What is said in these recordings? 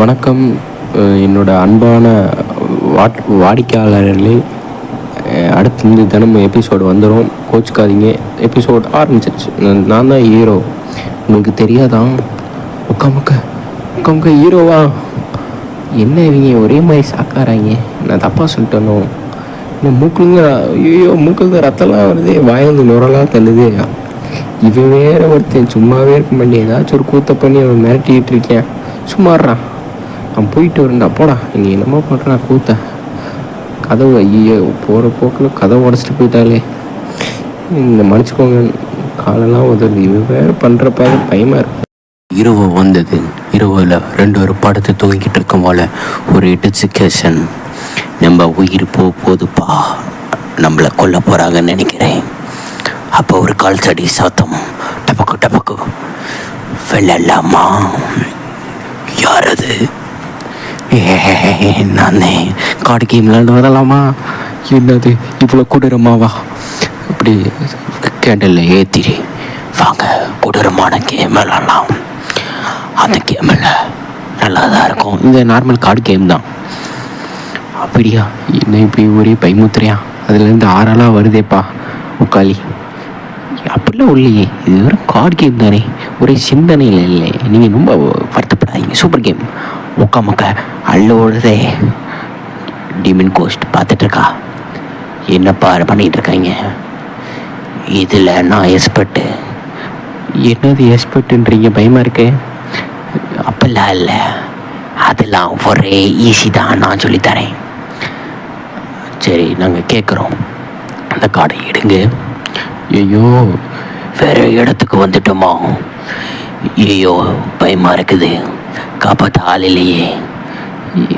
வணக்கம். என்னோட அன்பான வாட் வாடிக்கையாளர்களே அடுத்து இந்த தினமும் எபிசோடு வந்துடும் கோச்சுக்காதீங்க. எபிசோடு ஆரம்பிச்சிருச்சு. நான் நான் தான் ஹீரோ உங்களுக்கு தெரியாதான் உட்காமுக்க உட்காமுக்க ஹீரோவா என்ன இவங்க ஒரே மாதிரி சாக்காராங்க? நான் தப்பாக சொல்லிட்டேனோ? இன்னும் மூக்குலேருந்து ஐயோ மூக்குலேருந்து ரத்தம்லாம் வருது. வாயிலிருந்து நுரலாம் தள்ளுது. இவன் வேற ஒருத்தன் சும்மாவே இருக்க மாட்டேன். ஏதாச்சும் ஒரு கூத்த பண்ணி அவன் மிரட்டிக்கிட்டு இருக்கேன். சும்மாடுறான் அவன் போயிட்டு வரண்டா போடா இங்கே என்னமோ பண்ணுறா கூத்த. கதவு ஐயோ போகிற போக்கில் கதவை உடச்சிட்டு போயிட்டாலே இந்த மன்னிச்சுக்கோங்க காலெல்லாம் உதவி இவன் வேறு பண்ணுறப்ப பயமாக இருக்கும் இரவு வந்தது. இரவில் ரெண்டு ஒரு படத்தை தூங்கிட்டு இருக்கும் போல ஒரு டிசிகேஷன் நம்ம உயிர் போ போதுப்பா. நம்மளை கொல்ல போகிறாங்கன்னு நினைக்கிறேன். அப்போ ஒரு கால் சடி சாத்தம். டபக்கு டபக்கு. வெள்ளலாமா? யார் அது? நானே கார்டு கேம் விளாண்டு வரலாமா என்னது இவ்வளோ கொடூரமாவா? அப்படி கேண்டலில் ஏற்றிடு வாங்க கொடூரமான கேம் விளாடலாம். அந்த கேமில் நல்லா தான் இருக்கும். இந்த நார்மல் கார்டு கேம் தான். அப்படியா? என்ன இப்படி ஒரே பயமுத்துறியா அதுலேருந்து ஆறாலாம் வருதேப்பா உக்காளி. அப்படிலாம் இல்லையே இது ஒரு கார்டு கேம் தானே. ஒரே சிந்தனையில் இல்லை நீங்கள் ரொம்ப வருத்தப்படாதீங்க. சூப்பர் கேம் முக்க முக்க அள்ள ஓடுதே டிமின் கோஸ்ட் பார்த்துட்ருக்கா? என்னப்பா பண்ணிகிட்டு இருக்காங்க இதில் நான் எக்ஸ்பர்ட்டு என்னது எக்ஸ்பர்ட்டுன்றீங்க பயமாக இருக்கு. அப்பெல்லாம் இல்லை. அதெல்லாம் ஒரே ஈஸி தான் நான் சொல்லித்தரேன். சரி நாங்கள் கேட்குறோம். அந்த கார்டை எடுங்க. ஐயோ வேறு இடத்துக்கு வந்துட்டோமா? ஐயோ பயமாக இருக்குது. காப்பாற்ற ஆள் இல்லையே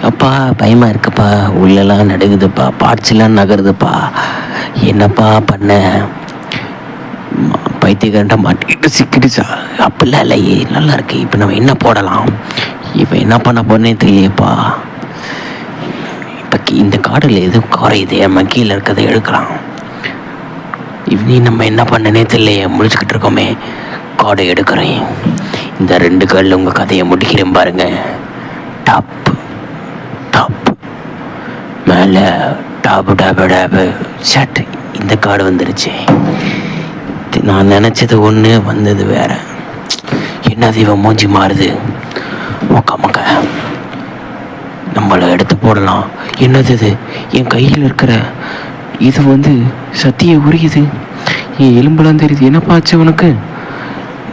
அப்பா பயமா இருக்குப்பா. உள்ளெல்லாம் நடுங்குதுப்பா. பார்ட்ஸ்லாம் நகருதுப்பா. என்னப்பா பண்ண? பைத்தியக்காரன்ட்ட மாட்டிக்கிட்டு சிக்கிடுச்சா? அப்படிலாம் இல்லையே. நல்லா இருக்கு. இப்போ நம்ம என்ன போடலாம்? இப்போ என்ன பண்ண போறேனே தெரியலையேப்பா. இப்போ இந்த காடில் எதுவும் குறையுது நம்ம கீழே இருக்கிறத எடுக்கலாம் இவனி நம்ம என்ன பண்ணனே தெரியலையே. முடிச்சுக்கிட்டு இருக்கோமே. காடை எடுக்கிறேன். இந்த ரெண்டு காலில் உங்கள் கதையை முடிக்கிறேன் பாருங்க. Top top. மேலே டாப்பு டாப்பு டாப்பு ஷட் இந்த கார்டு வந்துருச்சு. இது நான் நினச்சது ஒன்று வந்தது வேற. என்னது இவன் மூஞ்சி மாறுது. மொக்க மொக்க. நம்மளை எடுத்து போடலாம். என்னது இது? என் கையில் இருக்கிற இது வந்து சத்திய உரியுது. என் எலும்புலாம் தெரியுது. என்னப்பா ஆச்சு உனக்கு?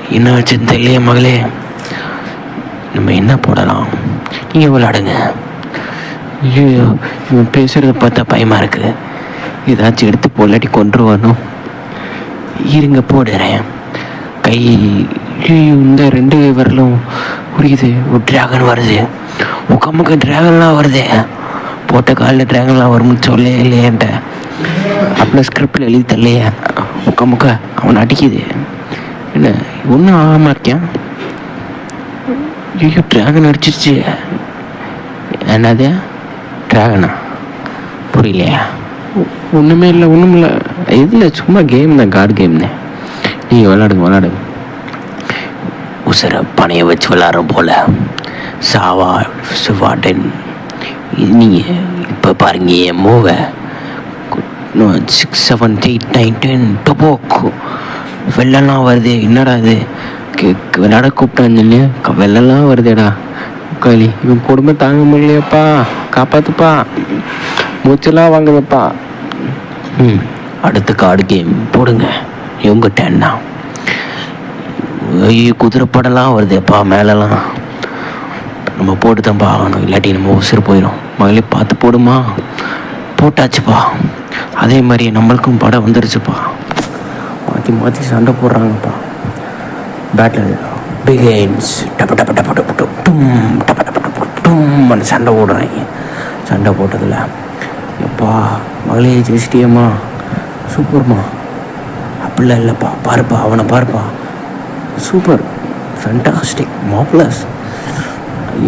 என்ன ஆச்சுன்னு தெரியலையே மகளே. நம்ம என்ன போடலாம்? நீங்கள் விளாடுங்க ஐயோ இவன் பேசுகிறத பார்த்தா பயமாக இருக்குது ஏதாச்சும் எடுத்து போலாட்டி கொண்டு வரணும். இருங்க போடுறேன். கை இந்த ரெண்டு விரலும் உரியுது. ஒரு டிராகன் வருது. உக்கமுக்கு டிராகன்லாம் வருதே. போட்ட காலில் டிராகன்லாம் வரும்னு சொல்லே இல்லையன்ட்ட அப்படின்னா ஸ்கிரிப்டில் எழுதி தரலையே. உக்கமுக்க அவன் அடிக்குது. என்ன ஒன்றும் ஆகாமல் இருக்கேன் ஐயோ டிராகன் அடிச்சிருச்சு. என்னது? டிராகனா புரியலையா? ஒன்றுமே இல்லை ஒன்றும் இல்லை. இதில் சும்மா கேம் தான் கார்டு கேம் தான். நீங்கள் விளாடுங்க விளாடுங்க உசர பனையை வச்சு விளாட்றோம் போல. சாவா சிவாடன் நீங்கள் இப்போ பாருங்க என் மூவை six seven eight nine ten டொபோக் வெள்ளம்லாம் வருது. என்னடா இது? கே- கே- விளையாட கூப்பிட்டான்னு வெள்ளம்லாம் வருதேடா. களி இவன் கொடுமை தாங்க முடியலையப்பா. காப்பாத்துப்பா. மூச்செல்லாம் வாங்குதுப்பா. ம் அடுத்த கார்டு கேம் போடுங்க. இவங்க டேன் ஐயோ குதிரை படம்லாம் வருதேப்பா மேலெல்லாம் நம்ம போட்டு தான்ப்பா ஆகணும். இல்லாட்டி நம்ம உசுறு போயிடும் மகளே பார்த்து போடுமா. போட்டாச்சுப்பா. அதே மாதிரி நம்மளுக்கும் படம் வந்துருச்சுப்பா. மாற்றி மாற்றி சண்டை போடுறாங்கப்பா. பேட்டில் பிகேன்ஸ் டப்ப டப்ப டப்ப டப்பு டும் டும் டப்ப டப்ப டப்பு டும் அந்த சண்டை போடுறாங்க. சண்டை போட்டதில் எப்பா மகளிர் ஜெயிச்சிட்டியம்மா. சூப்பர்மா. அப்படிலாம் இல்லைப்பா. பாருப்பா அவனை பாருப்பா. சூப்பர். ஃபென்டாஸ்டிக் மாப்ளஸ்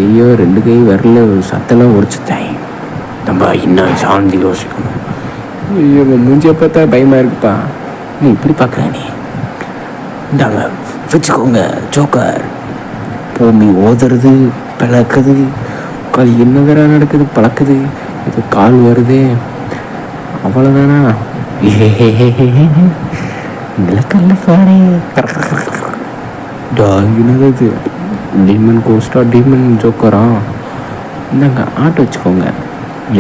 ஐயோ ரெண்டு கை விரல சத்தெல்லாம் உரிச்சுட்டேன் நம்ம இன்னும் சாந்தி யோசிக்கணும். ஐயோ மூஞ்சியை பார்த்தா பயமாக இருக்குப்பா. நீ இப்படி பார்க்குற நீ? இந்தாங்க வச்சுக்கோங்க ஜோக்கர் பூமி ஓதுறது பிளக்குது. கால் என்னதரா நடக்குது பழக்குது இது கால் வருதே. அவ்வளோதானா நிலக்கல்ல பாரு. என்னது இது? டீமன் கோஸ்டா டீமன் ஜோக்கரா இந்தாங்க ஆட்டோ வச்சுக்கோங்க.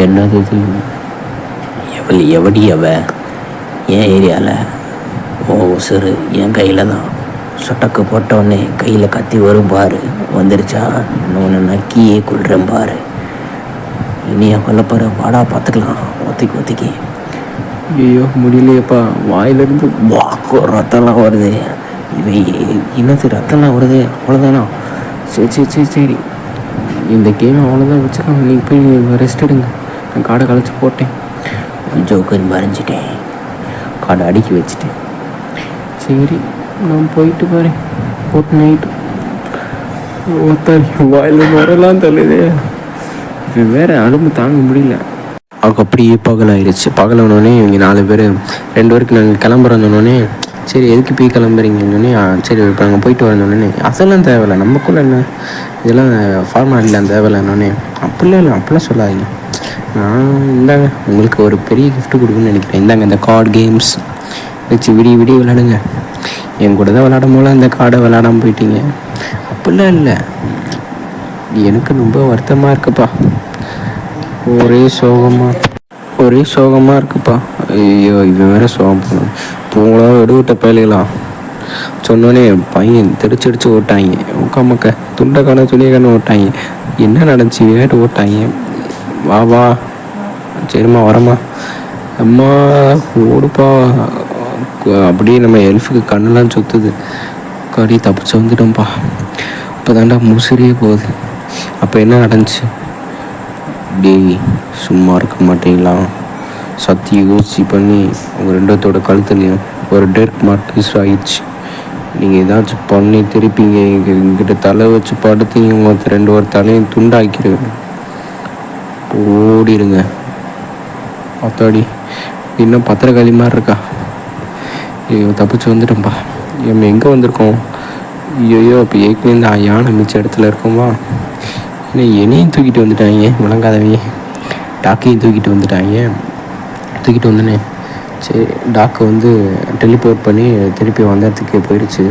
என்னது இது? எவள் எவடி அவ? என் ஏரியாவில் ஓ உசுறு என் கையில் தான். சொட்டக்கு போட்டவுடனே கையில் கத்தி வரும் பாரு. வந்துருச்சா? இன்னொன்று நக்கியே கொள்றேன் பாரு. இனியா கொல்லப்போகிற வாடா பார்த்துக்கலாம் ஒத்திக்கி ஒத்திக்கி. ஐயோ முடியலையேப்பா. வாயிலிருந்து வாக்கு ரத்தம்லாம் வருது. இவை என்னது ரத்தம்லாம் வருது? அவ்வளோதானா சரி சரி சரி சரி. இந்த கேம் அவ்வளோதான் வச்சுக்கோங்க நீங்கள் போய் ரெஸ்ட் எடுங்க. நான் காடை கழிச்சு போட்டேன். ஜோக்கர் மறைஞ்சிட்டேன். காடை அடுக்கி வச்சுட்டேன். சரி நான் போயிட்டு போகிறேன் போட்டு நைட்டு ஒருத்தர் வாயில் வரலாம் தள்ளுது. இப்போ வேறு அலும்பு தாங்க முடியல. அவருக்கு அப்படியே பகலாயிருச்சு பகலானோடனே இவங்க நாலு பேர் ரெண்டு பேருக்கு நாங்கள் கிளம்புறோன்னொடனே சரி எதுக்கு போய் கிளம்புறீங்கன்னொடனே சரி இப்போ நாங்கள் போயிட்டு வரணுன்னே அதெல்லாம் தேவையில்ல. நமக்குள்ள என்ன? இதெல்லாம் ஃபார்மாலிட்டிலாம் தேவையில்லன்னொடனே அப்படிலாம் இல்லை. அப்படிலாம் சொல்லாதீங்க. நான் இந்தாங்க உங்களுக்கு ஒரு பெரிய கிஃப்ட் கொடுக்குன்னு நினைக்கிறேன். இந்தாங்க இந்த கார்டு கேம்ஸ் வச்சு விடிய விடிய விளையாடுங்க. என் கூட தான் விளாடும் போல அந்த காடை விளாடாமல் போயிட்டீங்க. அப்படிலாம் இல்லை. எனக்கு ரொம்ப வருத்தமாக இருக்குப்பா. ஒரே சோகமாக ஒரே சோகமாக இருக்குப்பா. ஐயோ இவன் வேற சோகம் பண்ணும் பூங்களா விடுவிட்ட பயலுகளாம் சொன்னோடனே பையன் தெரிச்சடிச்சு ஓட்டாங்க. உக்காமக்க துண்டை காண துணியை கண்ணு ஓட்டாங்க. என்ன நடந்துச்சு? வேட்டு ஓட்டாங்க. வா வா. சரிம்மா வரம்மா. அம்மா ஓடுப்பா. அப்படியே நம்ம எல்ஃபுக்கு கண்ணெல்லாம் சுத்துது. கடி தப்பிச்சு வந்துட்டோம்ப்பா. இப்போ தாண்டா முசிறியே போகுது. அப்போ என்ன நடந்துச்சு? டேய் சும்மா இருக்க மாட்டீங்களா? சத்தி யோசிச்சு பண்ணி உங்கள் ரெண்டத்தோட கழுத்துலையும் ஒரு டெர்க் மார்க்ஸ் ஆயிடுச்சு. நீங்கள் ஏதாச்சும் பண்ணி திருப்பிங்க. எங்கிட்ட தலை வச்சு படுத்து உங்கள் ரெண்டு ஒரு தலையும் துண்டாக்கிடுவேன் ஓடிடுங்க அத்தாடி இன்னும் பத்திரக்காளி மாதிரி இருக்கா? ஐயோ தப்பிச்சு வந்துட்டோம்ப்பா நம்ம எங்கே வந்திருக்கோம்? ஐயோ இப்போ ஏற்கனவே நான் யானை மிச்ச இடத்துல இருக்கோமா என்ன என்னையும் தூக்கிட்டு வந்துட்டாங்க விளங்காதவையே டாக்கையும் தூக்கிட்டு வந்துட்டாங்க தூக்கிட்டு வந்தோன்னே சரி டாக்கை வந்து டெலிபோர்ட் பண்ணி திருப்பி வந்த இடத்துக்கு போயிடுச்சு.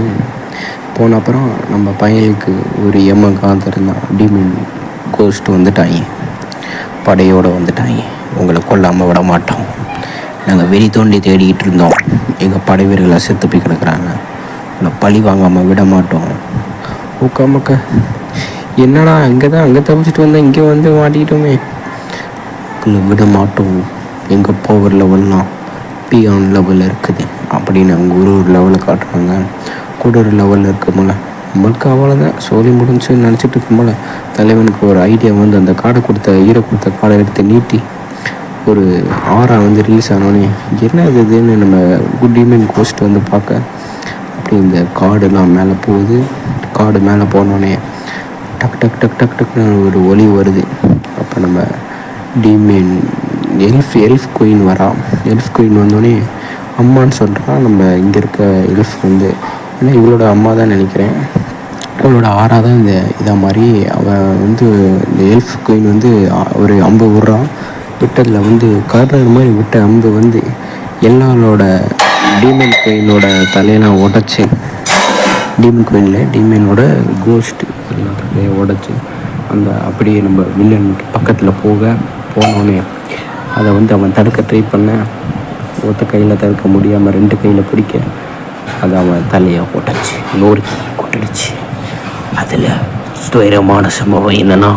போன அப்புறம் நம்ம பையனுக்கு ஒரு எம்ம காந்திருந்தான் டீமின் கோஸ்ட் வந்துட்டாங்க படையோடு வந்துட்டாங்க உங்களை கொல்லாமல் விட மாட்டோம். நாங்கள் வெறி தோண்டி தேடிக்கிட்டு இருந்தோம். எங்கள் படை வீரர்களை செத்து போய் கிடக்குறாங்க. நான் பழி வாங்காமல் விட மாட்டோம். ஊக்காமக்க என்னடா அங்கே தான் அங்கே தப்பிச்சிட்டு வந்தேன் இங்கே வந்து மாட்டிக்கிட்டோமே. உங்களை விட மாட்டோம். எங்கள் பவர் லெவல்லாம் பியான் லெவலில் இருக்குது. அப்படின்னு அவங்க ஒரு ஒரு லெவலில் காட்டுறாங்க. கூட ஒரு லெவலில் இருக்கமுல நம்மளுக்கு அவ்வளோதான் சோழி முடிஞ்சுன்னு நினச்சிட்டு இருக்கும்போல தலைவனுக்கு ஒரு ஐடியா வந்து அந்த காடை கொடுத்த ஈர கொடுத்த காடை எடுத்து நீட்டி ஒரு ஆறா வந்து ரிலீஸ் ஆனோடனே என்ன இது இதுன்னு நம்ம குட் ஈவினிங் கோஸ்ட் வந்து பார்க்க அப்படி இந்த காடெல்லாம் மேலே போகுது. காடு மேலே போனோடனே டக் டக் டக் டக் டக்னு ஒரு ஒலி வருது. அப்போ நம்ம டீமேன் எல்ஃப் எல்ஃப் குயின் வரா. எல்ஃப் குயின் வந்தோடனே அம்மான்னு சொல்கிறா நம்ம இங்கே இருக்க எல்ஃப் வந்து. ஏன்னா இவளோட அம்மா தான் நினைக்கிறேன். அவளோட ஆறா தான் இந்த இதாக மாதிரி அவன் வந்து இந்த எல்ஃப் குயின் வந்து ஒரு அம்பு விட்றான். விட்டதில் வந்து கார்னர் மாதிரி விட்ட அம்பு வந்து எல்லாரோட டீமன் குயினோட தலையெல்லாம் உடச்சி டீமன் கோயிலில் டீமனோட கோஸ்ட் தலையை உடச்சி அந்த அப்படியே நம்ம வில்லன் பக்கத்தில் போக போனோடனே அதை வந்து அவன் தடுக்க ட்ரை பண்ண ஒத்த கையில் தடுக்க முடியாமல் ரெண்டு கையில் பிடிக்க அதை அவன் தலையை உடச்சி நோறுக்கி கொட்டுடுச்சு. அதில் துயரமான சம்பவம் என்னென்னா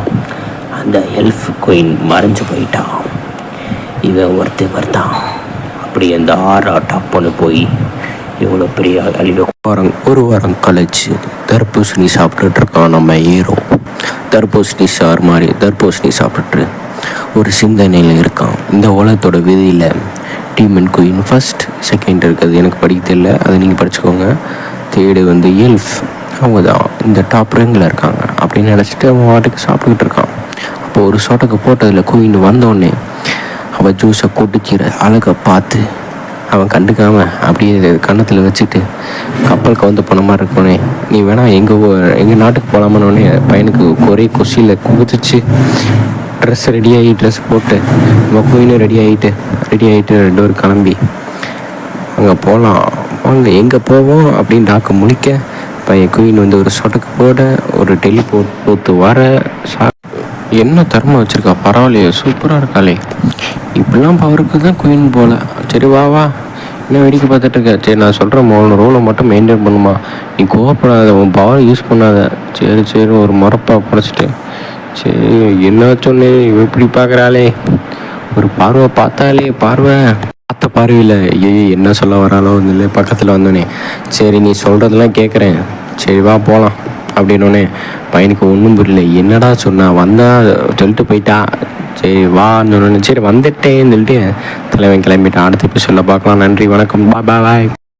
அந்த எல்ஃப் குயின் மறைஞ்சு போயிட்டான். இவன் ஒருத்தவர் தான் அப்படி அந்த ஆறா டப்புன்னு போய் இவ்வளோ பெரிய அழிவு வாரம் ஒரு வாரம் கழிச்சு தர்பூசணி சாப்பிட்டுட்டு இருக்கான் நம்ம ஹீரோ. தர்பூசணி சார் மாதிரி தர்பூசணி சாப்பிட்டுட்டு ஒரு சிந்தனையில் இருக்கான். இந்த உலகத்தோட விதியில் டீமன் குயின் ஃபஸ்ட் செகண்ட் இருக்குது எனக்கு படிக்க தெரியல. அதை நீங்கள் படிச்சுக்கோங்க. தேர்டு வந்து எல்ஃப் அவங்க தான் இந்த டாப் ரேங்கில் இருக்காங்க. அப்படின்னு நினச்சிட்டு அவன் வாட்டுக்கு சாப்பிட்டுக்கிட்டு இருக்கான். அப்போ ஒரு சோட்டக்கு போட்டதில் குயின் வந்தோடனே அவள் ஜூஸை கொட்டிக்கிற அழகை பார்த்து அவன் கண்டுக்காம அப்படியே கன்னத்தில் வச்சுட்டு கப்பல் கவுந்து போன மாதிரி இருக்கோனே நீ வேணா எங்கள் எங்கள் நாட்டுக்கு போகலாமான்னு பையனுக்கு ஒரே கொசியில் குதிச்சு ட்ரெஸ் ரெடி ஆகி ட்ரெஸ் போட்டு மொக்குயினும் ரெடி ஆகிட்டு ரெடி ஆகிட்டு ரெண்டு பேரும் கிளம்பி. அங்கே போகலாம் வாங்க எங்கே போவோம் அப்படின்னு டாக்க முடிக்க பையன் குயின் வந்து ஒரு சொடக்கு போட ஒரு டெலிபோர்ட் போத்து வர சா- என்ன தர்மம் வச்சுருக்கா? பரவாயில்லையே சூப்பராக இருக்காளே. இப்படிலாம் பவருக்கு தான் குயின் போல. சரி வா வா. என்ன வேடிக்கை பார்த்துட்டு இருக்க சரி நான் சொல்கிற மூணு ரூலை மட்டும் மெயின்டைன் பண்ணுமா? நீ கோவப்படாத உன் பவர் யூஸ் பண்ணாத. சரி சரி ஒரு முறப்பா படைச்சிட்டு. சரி என்ன சொன்னேன் இவ இப்படி பார்க்குறாளே. ஒரு பார்வை பார்த்தாலே பார்வை. பார்த்த பார்வையில் ஐயோ என்ன சொல்ல வராளோ இல்லை பக்கத்தில் வந்தோடனே சரி நீ சொல்கிறதெல்லாம் கேட்குறேன் சரி வா போகலாம் அப்படின்னோடனே பையனுக்கு ஒன்றும் புரியல. என்னடா சொன்னா? வந்தால் சொல்லிட்டு போயிட்டா. சரி வான்னு சரி வந்துட்டேன்னு சொல்லிட்டு தலைவன் கிளம்பிட்டான். அடுத்த எபிசோடில் பார்க்கலாம். நன்றி வணக்கம். பா பாய்